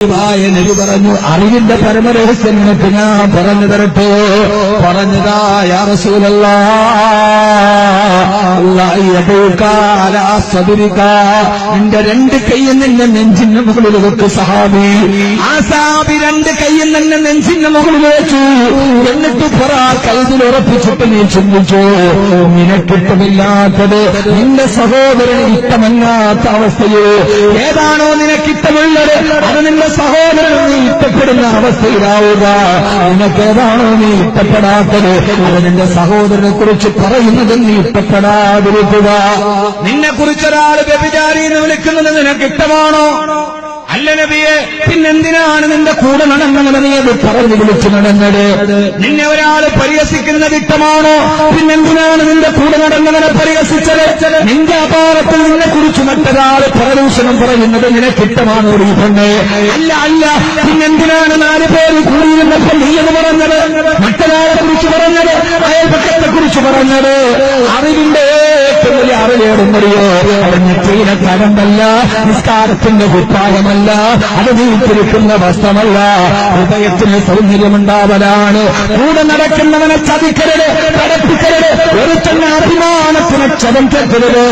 നബി പറഞ്ഞു അറിവിന്റെ പരമരഹസ്യം നിനക്ക് ഞാൻ പറഞ്ഞു തരട്ടെ. പറഞ്ഞതായ. നിന്റെ രണ്ട് കൈയും നിന്നെ നെഞ്ചിന്റെ മുകളിൽ വെക്ക് സഹാബി. ആ സഹാബി രണ്ട് കൈയും നിന്നെ നെഞ്ചിന്റെ മുകളിൽ വെച്ചു. എന്നിട്ട് പറ കൈതിൽ ഉറപ്പിച്ചിട്ട് നീ ചിന്തിച്ചു? നിനക്കിട്ടമില്ലാത്തത് നിന്റെ സഹോദരന് ഇഷ്ടമല്ലാത്ത അവസ്ഥയോ? ഏതാണോ നിനക്കിട്ടമുള്ളത് അത് നിന്റെ സഹോദരൻ നീ ഇഷ്ടപ്പെടുന്ന അവസ്ഥയിലാവുക. നിനക്കേതാണോ നീ ഇഷ്ടപ്പെടാത്തത് നിന്റെ സഹോദരനെ കുറിച്ച് പറയുന്നത് നീ ഇഷ്ടപ്പെടാതിരിക്കുക നിന്നെ കുറിച്ചൊരാൾ വ്യഭിചാരി എന്ന് വിളിക്കുന്നത് നിനക്ക് ഇഷ്ടമാണോ? അല്ല നബിയെ. പിന്നെന്തിനാണ് നിന്റെ കൂടെ നടന്നത് പറഞ്ഞു വിളിച്ചു നടന്നത്. നിന്നെ ഒരാൾ പരിഹസിക്കുന്നത് ഇഷ്ടമാണോ പിന്നെന്തിനാണ് നിന്റെ കൂടെ നടന്നവനെ പരിഹസിച്ചത്? നിന്റെ അപാരത്തിൽ നിന്നെ കുറിച്ച് മറ്റൊരാൾ പരദൂഷണം പറയുന്നത് നിനക്ക് ഇഷ്ടമാണോ ഈ പെണ്ണ് അല്ല അല്ല. പിന്നെന്തിനാണ് നാല് പേര് കൂടിയിരുന്നപ്പോൾ നീ എന്ന് പറഞ്ഞത്? മറ്റൊരാളെ കുറിച്ച് പറഞ്ഞത്? അയൽപക്കത്തെ കുറിച്ച് പറഞ്ഞത്? അറിവിന്റെ വലിയ അറിവേടുന്നറിയോ നെറ്റിയിലെ തരമ്പല്ല നിസ്കാരത്തിന്റെ കുപ്പായമല്ല അത് നീട്ടിരിക്കുന്ന വസ്ത്രമല്ല ഹൃദയത്തിന് സൗന്ദര്യമുണ്ടാവലാണ്. കൂടെ നടക്കുന്നവനെ ചതിക്കരുത് ഒരു തന്നെ അഭിമാനത്തിന് ചതക്കരുത്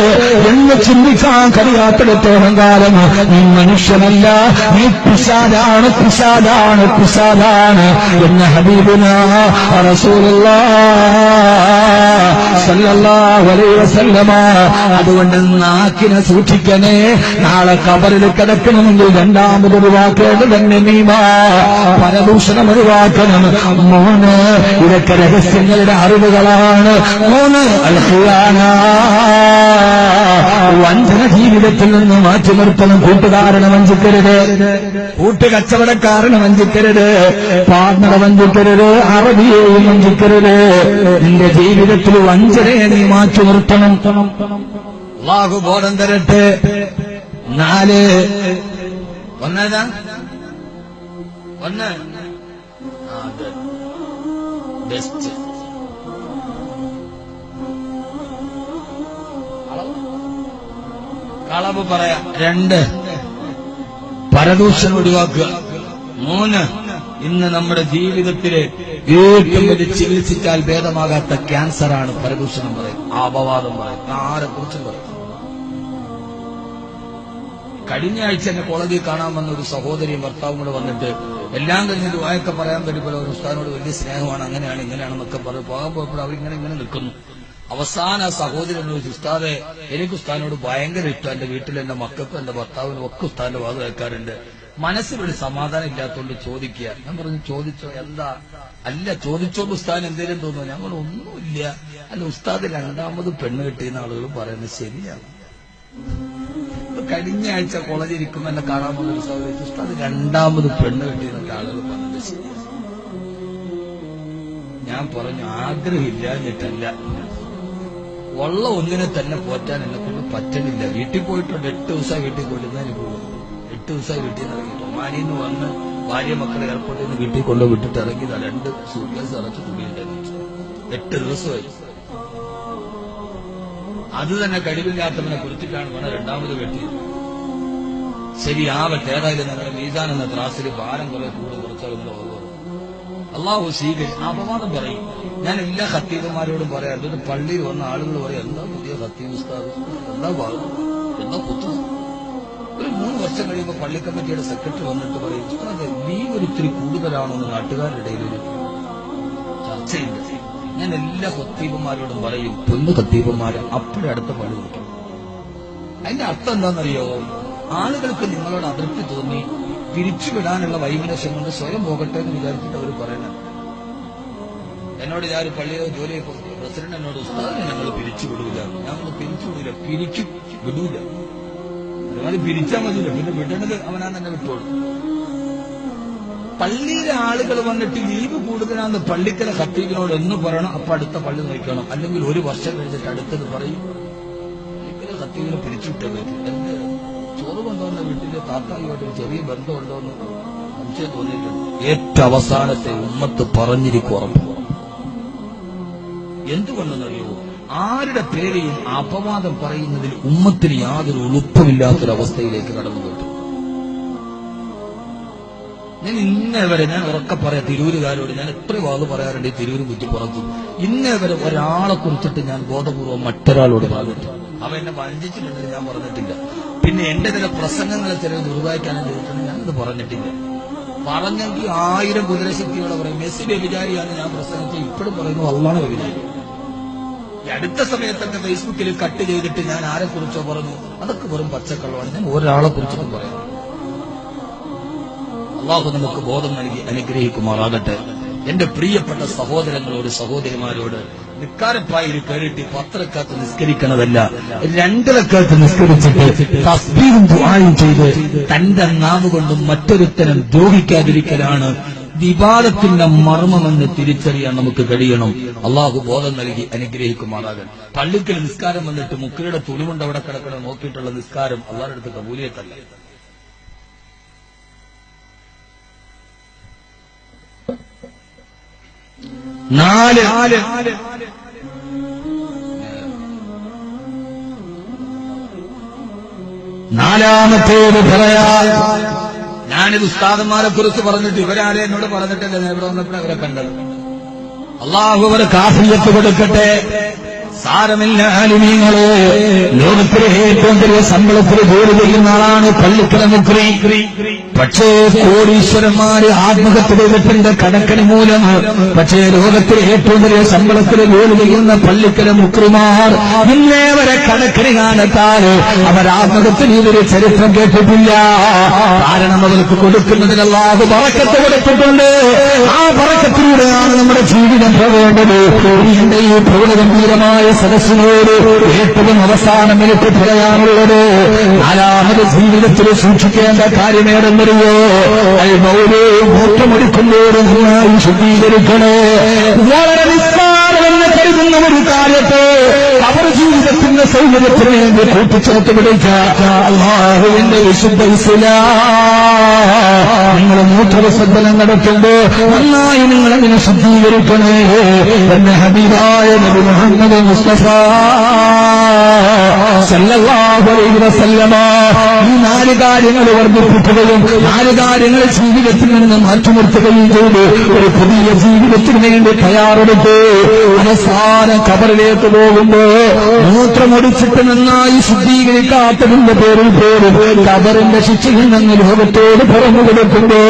എന്ന് ചിന്തിക്കാൻ കഴിയാത്തിടത്തോളം കാലം നീ മനുഷ്യനല്ല. നീ പിശാദാണ് പിശാദാണ് പിശാദാണ് എന്ന് ഹബീബുന റസൂലുള്ള അതുകൊണ്ട് നാക്കിനെ സൂക്ഷിക്കണേ. നാളെ കബറിൽ കിടക്കണമെങ്കിൽ രണ്ടാമത് ഒഴിവാക്കേണ്ടത് തന്നെ നീമാ. പരദൂഷണം ഒഴിവാക്കണം. മൂന്ന് ഇതൊക്കെ രഹസ്യങ്ങളുടെ അറിവുകളാണ്. മൂന്ന് അൽഖിയാന. വഞ്ചന ജീവിതത്തിൽ നിന്ന് മാറ്റി നിർത്തണം കൂട്ടുകാരനെ വഞ്ചിക്കരുത്. കൂട്ടുകച്ചവടക്കാരനെ വഞ്ചിക്കരുത്. പാർട്ണറെ വഞ്ചിക്കരുത്. അറബിയെയും വഞ്ചിക്കരുത്. നിന്റെ ജീവിതത്തിൽ വഞ്ചനയെ നീ മാറ്റി നിർത്തണം അള്ളാഹു ബോധം തരട്ടെ. നാല്. ഒന്നേതാ? ഒന്ന്. ബെസ്റ്റ് കളവ് പറയാം. രണ്ട്. പരദൂഷണം ഒഴിവാക്കുക. മൂന്ന്. ഇന്ന് നമ്മുടെ ജീവിതത്തിലെ ഏറ്റവും വലിയ ചികിത്സിച്ചാൽ ഭേദമാകാത്ത ക്യാൻസറാണ് പരദൂഷണം പറയും. അപവാദം പറയും. ആരെ കുറിച്ചും പറയും. കഴിഞ്ഞ ആഴ്ച എന്നെ കോളേജിൽ കാണാൻ വന്ന ഒരു സഹോദരിയും ഭർത്താവും കൂടെ വന്നിട്ട് എല്ലാം കഴിഞ്ഞ് ദുബായൊക്കെ പറയാൻ പറ്റുമ്പോൾ ഒരു ഉസ്താദിനോട് വലിയ സ്നേഹമാണ്. അങ്ങനെയാണ് ഇങ്ങനെയാണെന്നൊക്കെ പറയും പോകാൻ പോയപ്പോൾ അവരിങ്ങനെ ഇങ്ങനെ നിൽക്കുന്നു. അവസാന സഹോദരൻ ചോദിച്ചു ഉസ്താദെ എനിക്ക് ഉസ്താദിനോട് ഭയങ്കര ഇഷ്ടം. എന്റെ വീട്ടിൽ എന്റെ മക്കൾക്കും എന്റെ ഭർത്താവിനും ഒക്കെ ഉസ്താദിന്റെ വാദം കേൾക്കാറുണ്ട്. മനസ്സിലൊരു സമാധാനം ഇല്ലാത്തതുകൊണ്ട് ചോദിക്കുക. ഞാൻ പറഞ്ഞു ചോദിച്ചോ? എന്താ? അല്ല ചോദിച്ചോണ്ട് ഉസ്താദിന് എന്തേലും തോന്നുന്നു ഞങ്ങൾ ഒന്നുമില്ല. അല്ല ഉസ്താദ് രണ്ടാമത് പെണ്ണ് കിട്ടിയെന്ന് ആളുകൾ പറയുന്നത് ശരിയാണ്. കഴിഞ്ഞ ആഴ്ച കോളേജിൽ ഇരിക്കുമ്പോ എന്നെ കാണാൻ സഹോദരി ഉസ്താദ് രണ്ടാമത് പെണ്ണ് കിട്ടിയെന്നൊക്കെ ആളുകൾ പറഞ്ഞത് ശരിയാണ്. ഞാൻ പറഞ്ഞു ആഗ്രഹമില്ലാഞ്ഞിട്ടല്ല. ഉള്ള ഒന്നിനെ തന്നെ പോറ്റാൻ എന്നെ കൊണ്ട് പറ്റണില്ല വീട്ടിൽ പോയിട്ടുണ്ട്. എട്ട് ദിവസം വീട്ടിൽ കൊണ്ടുവന്നാൽ പോകും? എട്ട് ദിവസം വീട്ടിൽ നിന്ന് ഇറങ്ങി. ഒമാനിൽ നിന്ന് വന്ന് ഭാര്യ മക്കളെ എയർപോർട്ടിൽ നിന്ന് വീട്ടിൽ കൊണ്ട് വിട്ടിട്ട് ഇറങ്ങിയതാ. രണ്ട് സൂര്യാസ് അടച്ച് തുണിയുണ്ടായിരുന്നു എട്ട് ദിവസമായി. അത് തന്നെ കഴിവില്ലാത്തവനെ കുറിച്ചിട്ടാണ് വേണം രണ്ടാമത് കെട്ടിയത് ശരിയാവട്ടെ ഏതായാലും നിങ്ങളുടെ മീസാൻ എന്ന ത്രാസിൽ ഭാരം കുറെ കൂടെ കുറച്ചാൽ അള്ളാഹു സ്വീകരിച്ച് അപവാദം പറയും. ഞാൻ എല്ലാ ഹത്തീബന്മാരോടും പറയാം എന്നിട്ട് പള്ളിയിൽ വന്ന ആളുകൾ പറയാം എന്താ പുതിയ ഹത്തീബ് ഉസ്താദ്? എന്താ ഭാഗം എന്താ കുത്തു? ഒരു മൂന്ന് വർഷം കഴിയുമ്പോൾ പള്ളി കമ്മിറ്റിയുടെ സെക്രട്ടറി വന്നിട്ട് പറയും ഉസ്താദ് ലീവ് ഒരു ഇത്തിരി കൂടുതലാണോ എന്ന് നാട്ടുകാരുടെ ഇടയിൽ ഒരു ചർച്ചയുണ്ട്. ഞാൻ എല്ലാ ഹത്തീബന്മാരോടും പറയും പൊന്നു ഖത്തീബന്മാരെ അപ്പോഴേ അടുത്ത പള്ളി നോക്കും അതിന്റെ അർത്ഥം എന്താണെന്നറിയോ? ആളുകൾക്ക് നിങ്ങളോട് അതൃപ്തി തോന്നി പിരിച്ചുവിടാനുള്ള വൈകുന്നേരം കൊണ്ട് സ്വയം പോകട്ടെ എന്ന് വിചാരിച്ചിട്ട് അവർ പറയണം എന്നോട് ഞാൻ പള്ളിയോ ജോലിയെ പ്രസിഡന്റ് എന്നോട് ഉസ്താദിനെ ഞങ്ങൾ പിരിച്ചുവിടൂല ഞങ്ങൾ പിരിച്ചുവിടൂല പിരിച്ചു വിടൂല. അതുമാതിരി പിരിച്ചാൽ മതിയില്ല. പിന്നെ വിടണത് അവനാ തന്നെ വിട്ടോളൂ. പള്ളിയിലെ ആളുകൾ വന്നിട്ട് ലീവ് കൂടുതലാന്ന് പള്ളിക്കര ഖത്തീബിനോട് എന്ന് പറയണം. അപ്പൊ അടുത്ത പള്ളി നോക്കണം. അല്ലെങ്കിൽ ഒരു വർഷം കഴിഞ്ഞിട്ട് അടുത്തത് പറയും. പള്ളിക്കര ഖത്തീബിനെ പിരിച്ചുവിട്ടേ പറ്റും എന്ത്? ചോറ് കൊണ്ടുവന്ന വീട്ടിലെ താത്തായുമായിട്ട് ചെറിയ ബന്ധമുണ്ടോന്ന് സംശയം തോന്നിയിട്ടുണ്ട്. ഏറ്റവും അവസാനത്തെ ഉമ്മത്ത് പറഞ്ഞിരിക്കും ഉറപ്പ്. എന്തുകൊണ്ടെന്നറിയോ? ആരുടെ പേരെയും അപവാദം പറയുന്നതിൽ ഉമ്മത്തിന് യാതൊരു എളുപ്പമില്ലാത്തൊരവസ്ഥയിലേക്ക് കടന്നു പോയിട്ടു ഞാൻ ഇന്നേ വരെ ഞാൻ ഉറക്കെ പറയാം തിരൂരുകാരോട് ഞാൻ എത്ര വാത് പറയാറുണ്ട് ഈ തിരൂര് പുറത്തു ഇന്നേ വരെ ഒരാളെ കുറിച്ചിട്ട് ഞാൻ ബോധപൂർവം മറ്റൊരാളോട് പറഞ്ഞിട്ട് അവ എന്നെ വഞ്ചിച്ചിട്ടുണ്ടെന്ന് ഞാൻ പറഞ്ഞിട്ടില്ല. പിന്നെ എന്റെ ചില പ്രസംഗങ്ങളെ ചില ദുർവായിക്കാനും ചോദിച്ചിട്ടുണ്ട് ഞാനത് പറഞ്ഞിട്ടില്ല. പറഞ്ഞെങ്കിൽ ആയിരം കുതിരശക്തിയോടെ പറയും മെസ്സി വ്യഭിചാരിയാണ് ഞാൻ പ്രസംഗിച്ചത്. ഇപ്പോഴും പറയുന്നു അള്ളാണ് വ്യഭിചാരി ഈ അടുത്ത സമയത്തൊക്കെ ഫേസ്ബുക്കിൽ കട്ട് ചെയ്തിട്ട് ഞാൻ ആരെ കുറിച്ചോ പറഞ്ഞു? അതൊക്കെ വെറും പച്ചക്കള്ളമാണ്. ഞാൻ ഒരാളെ കുറിച്ചൊന്നും പറയാം. അള്ളാഹു നമുക്ക് ബോധം നൽകി അനുഗ്രഹിക്കുമാറാകട്ടെ. എന്റെ പ്രിയപ്പെട്ട സഹോദരങ്ങളോട് സഹോദരിമാരോട് നിക്കാരപ്പായിൽ കയറിയിട്ട് പത്രക്കാത്ത് നിസ്കരിക്കണതല്ല രണ്ടരക്കാത്ത് നിസ്കരിച്ചിട്ട് തസ്ബീഹും ദുആയും ചെയ്ത് തന്റെ നാവ് കൊണ്ടും മറ്റൊരുത്തരം ദ്രോഹിക്കാതിരിക്കലാണ് വിവാദത്തിന്റെ മർമ്മമെന്ന് തിരിച്ചറിയാൻ നമുക്ക് കഴിയണം. അള്ളാഹു ബോധം നൽകി അനുഗ്രഹിക്കുമാറാകൻ പള്ളിക്കൽ നിസ്കാരം വന്നിട്ട് മുക്കരയുടെ തുണിമുണ്ട് അവിടെ കിടക്കണം നോക്കിയിട്ടുള്ള നിസ്കാരം അള്ളാഹുടെ അടുത്ത് കബൂലിയത്തല്ല. നാല്. നാലാമത്തേത് പറയാ ഞാനിത് ഉസ്താദന്മാരെ കുറിച്ച് പറഞ്ഞിട്ട് ഇവരാരെ എന്നോട് പറഞ്ഞിട്ടില്ല. ഞാൻ ഇവിടെ വന്നപ്പോൾ അവരെ കണ്ടത്. അള്ളാഹു അവരെ കാഫിയത്ത് കൊടുക്കട്ടെ. സാരമില്ല ആലിമീങ്ങളെ. ലോകത്തിലെ ഏറ്റവും വലിയ ശമ്പളത്തിൽ ജോലി ചെയ്യുന്ന ആളാണ് പള്ളിക്കല മുക്രി. പക്ഷേ കോടീശ്വരന്മാര് ആത്മഹത്യ ചെയ്തിട്ടുണ്ട്. കടക്കണി മൂലം. പക്ഷേ ലോകത്തിലെ ഏറ്റവും വലിയ ശമ്പളത്തിൽ ജോലി ചെയ്യുന്ന പള്ളിക്കല മുക്രിമാർ ഇന്നേ വരെ കടക്കണി കാണത്താൽ അവർ ആത്മഹത്യ ചെയ്തൊരു ചരിത്രം കേട്ടിട്ടില്ല. കാരണം അവർക്ക് കൊടുക്കുന്നതിനല്ലാതെ പറക്കത്ത് കൊടുത്തിട്ടുണ്ട്. ആ പറക്കത്തിലൂടെയാണ് നമ്മുടെ ജീവിതം പോകേണ്ടത്. എന്റെ ഈ പ്രൗഢഗംഭീരമായ സദസ്സിനോട് ഏറ്റവും അവസാനം എനിക്ക് പറയാനുള്ളത് നാലാമത് ജീവിതത്തിൽ സൂക്ഷിക്കേണ്ട കാര്യമേതെന്നറിയോ മൗലേ മൂത്രമൊടുക്കുമ്പോഴും നന്നായി ശുദ്ധീകരിക്കണേ വളരെ നിസ്സാരമെന്ന് കരുതുന്ന ഒരു കാര്യത്തെ അവർ ജീവിതത്തിന്റെ സൗകര്യത്തിന് വേണ്ടി കൂട്ടിച്ചേർത്ത് പിടിച്ച അള്ളാഹുവിന്റെ വിശുദ്ധ നിങ്ങൾ മൂത്രവിസർജനം നടത്തുമ്പോ നന്നായി നിങ്ങൾ അതിനെ ശുദ്ധീകരിക്കണേ? എന്നെ ഹബീബായ നബി മുഹമ്മദ് മുസ്തഫ ഈ നാല് കാര്യങ്ങൾ വർദ്ധിപ്പിക്കുകയും നാല് കാര്യങ്ങൾ ജീവിതത്തിൽ നിന്ന് മാറ്റി നിർത്തുകയും ചെയ്ത് ഒരു പുതിയ ജീവിതത്തിന് വേണ്ടി തയ്യാറെടുത്ത് അവസാന കബറിലേക്ക് പോകുമ്പോ മൂത്രമൊടിച്ചിട്ട് നന്നായി ശുദ്ധീകരിക്കാത്തതിന്റെ പേരിൽ പേര് അവരിന്റെ ശിക്ഷയിൽ നിന്ന് ലോകത്തോട് പുറന്നു കൊടുക്കുമ്പോ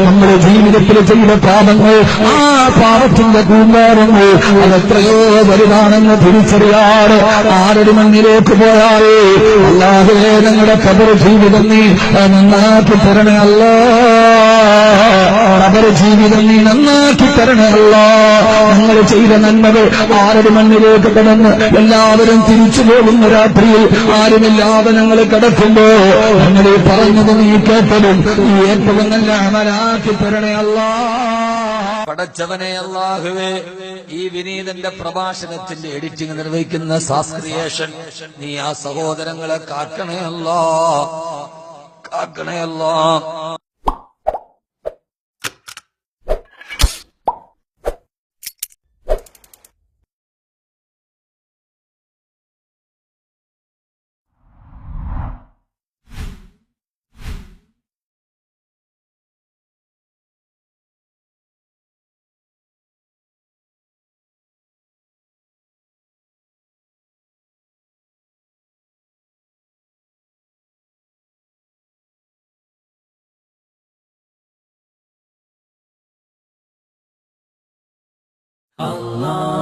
നമ്മുടെ ജീവിതത്തിൽ ചെയ്ത പാപങ്ങൾ ആ പാപത്തിന്റെ കൂമ്പാരങ്ങൾ അതെത്രയോ വലുതാണെന്ന് തിരിച്ചറിയാറ് ആരുടെ മണ്ണിലേക്ക് പോയാലേ അല്ലാതെ ഞങ്ങളുടെ കബർ ജീവിതം നീ നന്നാക്കി തരണേ അല്ല. കബർ ജീവിതം നീ നന്നാക്കി തരണമല്ല. ഞങ്ങൾ ചെയ്ത നന്മകൾ ആരുടെ മണ്ണിലേക്ക് കടന്ന് എല്ലാവരും തിരിച്ചു പോകുന്ന രാത്രിയിൽ ആരുമില്ലാതെ ഞങ്ങൾ കിടക്കുമ്പോ ഞങ്ങൾ പറഞ്ഞത് നീ കേട്ടതും നീ ഏറ്റവും നല്ല അമലാക്കി തരണേ പടച്ചവനെ അള്ളാഹുവേ ഈ വിനീതന്റെ പ്രഭാഷണത്തിന്റെ എഡിറ്റിംഗ് നിർവഹിക്കുന്ന സാസ്ക്രിയേഷൻ നീ ആ സഹോദരങ്ങളെ കാക്കണേ അല്ലാ. കാക്കണേ Allah.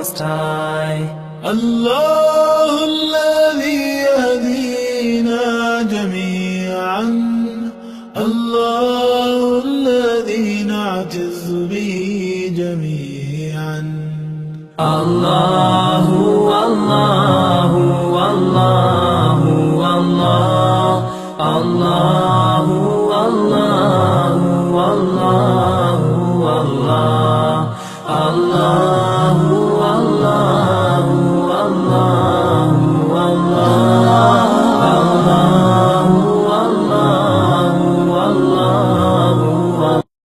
Most High. الله الذي يهدينا جميعا. الله الذي نعتز به جميعا. Allahu, Allahu, Allahu,